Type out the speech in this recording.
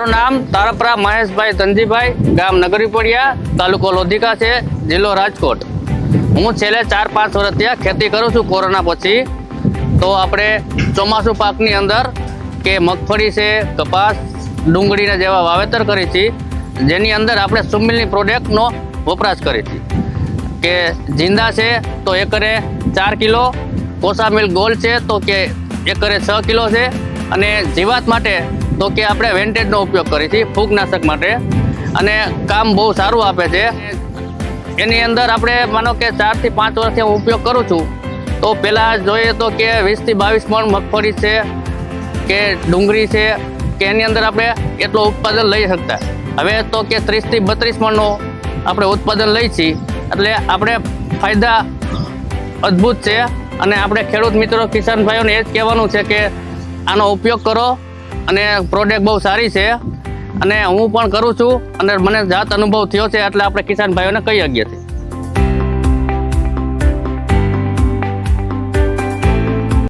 મારું નામ તારપરા મહેશભાઈ ધનજીભાઈ, ગામ નગરીપડિયા, તાલુકો લોધિકા છે, જિલ્લો રાજકોટ. હું છેલ્લે ચાર પાંચ વર્ષ ત્યાં ખેતી કરું છું કોરોના પછી. તો આપણે ચોમાસું પાકની અંદર કે મગફળી છે, કપાસ, ડુંગળીના જેવા વાવેતર કરી છે, જેની અંદર આપણે સુમિલની પ્રોડક્ટનો વપરાશ કરી છે. કે જિંદા છે તો એકરે ચાર કિલો, કોસામિલ ગોલ છે તો કે એકરે છ કિલો છે અને જીવાત માટે તો કે આપણે વેન્ટેજનો ઉપયોગ કરીએ છીએ ફૂગનાશક માટે. અને કામ બહુ સારું આપે છે. એની અંદર આપણે માનો કે ચારથી પાંચ વર્ષથી હું ઉપયોગ કરું છું. તો પહેલાં જોઈએ તો કે વીસથી બાવીસ મણ મગફળી છે, કે ડુંગળી છે, કે એની અંદર આપણે એટલું ઉત્પાદન લઈ શકતા. હવે તો કે ત્રીસથી બત્રીસ મણનું આપણે ઉત્પાદન લઈ છીએ. એટલે આપણે ફાયદા અદ્ભુત છે. અને આપણે ખેડૂત મિત્રો, કિસાન ભાઈઓને એ જ કહેવાનું છે કે આનો ઉપયોગ કરો અને પ્રોડક્ટ બહુ સારી છે. અને હું પણ કરું છું અને મને જાત અનુભવ થયો છે એટલે આપણે કિસાન ભાઈઓને કહી શકીએ છીએ